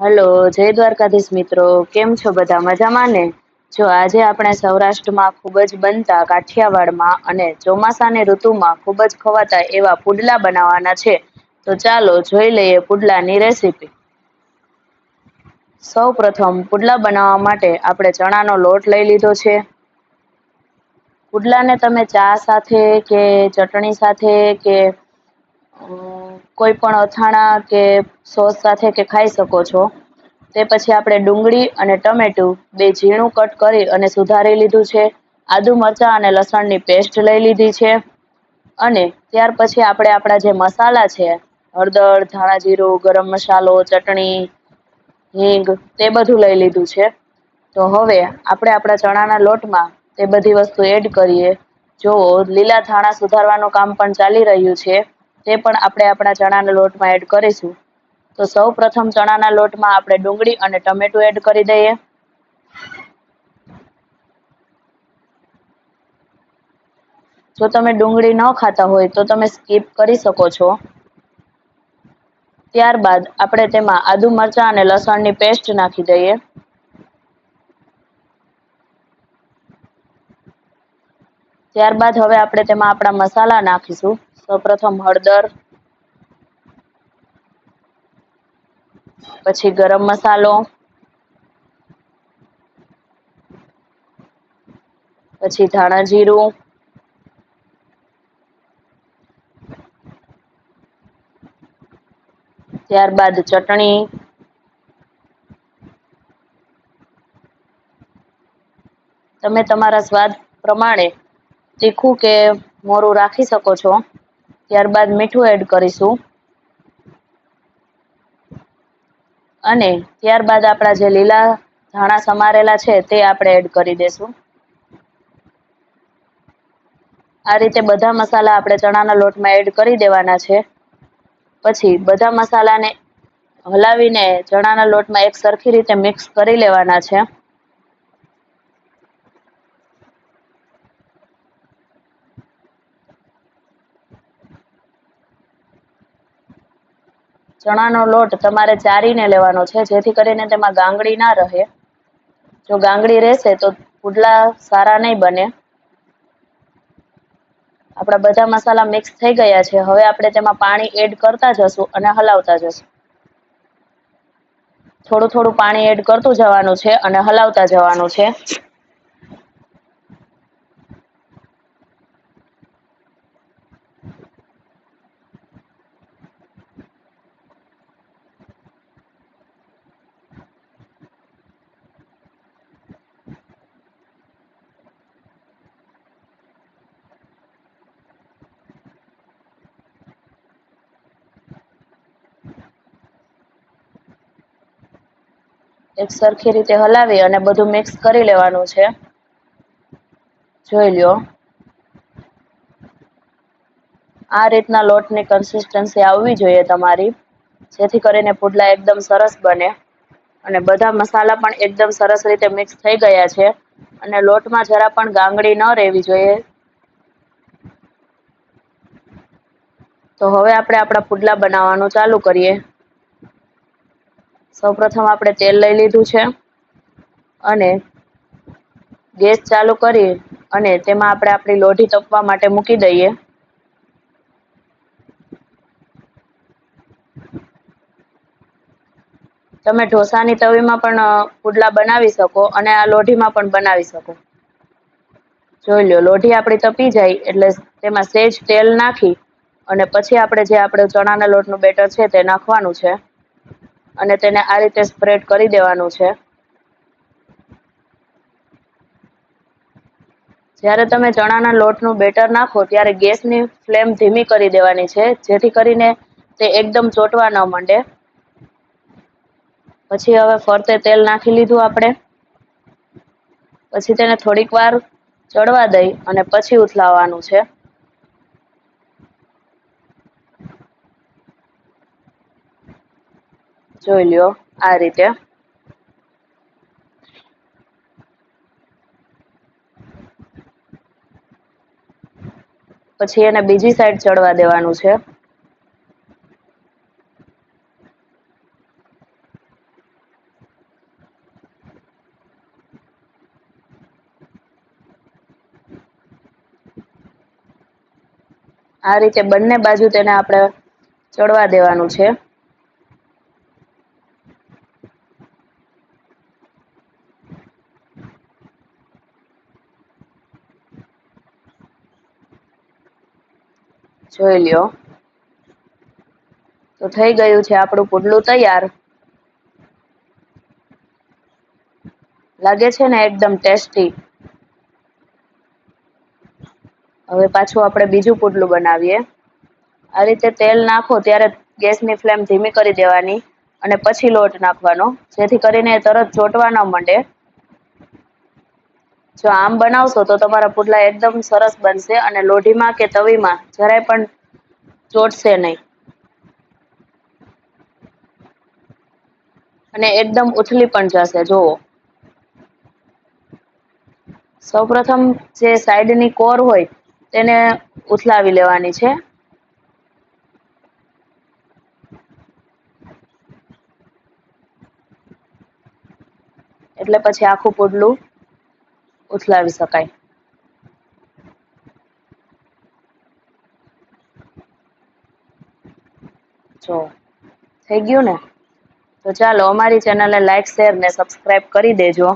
Hello, જય દ્વારકાધીશ મિત્રો. કેમ છો બધા? મજામાં ને? જો આજે આપણે સૌરાષ્ટ્રમાં ખૂબ જ બનતા કાઠિયાવાડમાં અને ચોમાસાની ઋતુમાં ખૂબ જ ખવાતા એવા પુડલા બનાવવાના છે. તો ચાલો જોઈ લઈએ પુડલાની રેસીપી. સૌ પ્રથમ પુડલા બનાવવા માટે આપણે ચણાનો લોટ લઈ લીધો છે. પુડલાને તમે ચા સાથે કે ચટણી સાથે કે કોઈ પણ અથાણા કે સોસ સાથે કે ખાઈ શકો છો. તે પછી આપણે ડુંગળી અને ટમેટું બે ઝીણું કટ કરી અને સુધારી લીધું છે. આદુ મરચાં અને લસણની પેસ્ટ લઈ લીધી છે. અને ત્યાર પછી આપણે આપણા જે મસાલા છે, હળદર ધાણા જીરું ગરમ મસાલો, ચટણી, હિંગ, તે બધું લઈ લીધું છે. તો હવે આપણે આપણા ચણાના લોટમાં તે બધી વસ્તુ એડ કરીએ. જો લીલા ધાણા સુધારવાનું કામ પણ ચાલી રહ્યું છે. તે પણ આપણે આપણા ચણાના લોટમાં એડ કરીશું, તો સૌ પ્રથમ ચણાના લોટમાં આપણે ડુંગળી અને ટમેટું એડ કરી દઈએ. જો તમે ડુંગળી ન ખાતા હોય, તો તમે સ્કીપ કરી શકો છો. ત્યારબાદ આપણે તેમાં આદુ મરચાં અને લસણની પેસ્ટ નાખી દઈએ. ત્યારબાદ હવે આપણે તેમાં આપણા મસાલા નાખીશું. સૌપ્રથમ હળદર, પછી ગરમ મસાલો, પછી ધાણા જીરું, ત્યારબાદ ચટણી, તમે તમારા સ્વાદ પ્રમાણે તીખું કે મોરું રાખી શકો છો. ત્યારબાદ મીઠું એડ કરીશું. અને ત્યારબાદ આપણા જે લીલા ધાણા સમારેલા છે તે આપણે એડ કરી દેશું. આ રીતે બધા મસાલા આપણે ચણાના લોટમાં એડ કરી દેવાના છે. પછી બધા મસાલાને હલાવીને ચણાના લોટમાં એક સરખી રીતે મિક્સ કરી લેવાના છે. ચણાનો લોટ તમારે ચારીને લેવાનો છે, જેથી કરીને તેમાં ગાંગડી ના રહે. જો ગાંગડી રહેશે તો પુડલા સારા નહીં બને. આપણા બધા મસાલા મિક્સ થઈ ગયા છે. હવે આપણે તેમાં પાણી એડ કરતા જશું અને હલાવતા જશું. થોડું થોડું પાણી એડ કરતું જવાનું છે અને હલાવતા જવાનું છે. એક સરખી રીતે હલાવી અને બધું મિક્સ કરી લેવાનું છે. જોઈ લ્યો. આ રીતના લોટની કન્સિસ્ટન્સી આવવી જોઈએ તમારી, જેથી કરીને પુડલા એકદમ સરસ બને. અને બધા મસાલા પણ એકદમ સરસ રીતે મિક્સ થઈ ગયા છે. અને લોટમાં જરા પણ ગાંગડી ન રહેવી જોઈએ. તો હવે આપણે આપણા પુડલા બનાવવાનું ચાલુ કરીએ. સૌપ્રથમ આપણે તેલ લઈ લીધું છે અને ગેસ ચાલુ કરી અને તેમાં આપણે આપણી લોઢી તપવા માટે મૂકી દઈએ. તમે ઢોસાની તવીમાં પણ પુડલા બનાવી શકો અને આ લોઢીમાં પણ બનાવી શકો. જોઈ લો લોઢી આપણી તપી જાય એટલે તેમાં સેજ તેલ નાખી અને પછી આપણે જે આપણે ચણાના લોટનું બેટર છે તે નાખવાનું છે. અને તેને આ રીતે સ્પ્રેડ કરી દેવાનું છે. જ્યારે તમે ચણાના લોટનું બેટર નાખો, ત્યારે ગેસની ફ્લેમ ધીમી કરી દેવાની છે, જેથી કરીને તે એકદમ ચોટવા ન માંડે. પછી હવે ફરતે તેલ નાખી લીધું આપણે. પછી તેને થોડીક વાર ચડવા દઈ અને પછી ઉથલાવવાનું છે. જોઈ લ્યો આ રીતે. પછી એને બીજી સાઈડ ચડવા દેવાનું છે. આ રીતે બંને બાજુ તેને આપણે ચડવા દેવાનું છે. જોઈ લ્યો. તો થઈ ગયું છે આપણું પુડલું તૈયાર. લાગે છે ને એકદમ ટેસ્ટી. હવે પાછું આપણે બીજું પુડલું બનાવીએ. આ રીતે તેલ નાખો ત્યારે ગેસની ફ્લેમ ધીમી કરી દેવાની અને પછી લોટ નાખવાનો. જેથી કરીને તરત ચોટવા ન માંડે. જો આમ બનાવશો તો તમારા પુડલા એકદમ સરસ બનશે અને લોઢીમાં કે તવીમાં જરાય પણ ચોટશે નહીં. અને એકદમ ઉથલી પણ જશે, જુઓ. સૌપ્રથમ જે સાઈડની કોર હોય તેને ઉથલાવી લેવાની છે. એટલે પછી આખું પુડલું ઉથલાવી શકાય. જો, થઈ ગયું ને? તો ચાલો અમારી ચેનલને લાઈક શેર ને સબસ્ક્રાઈબ કરી દેજો.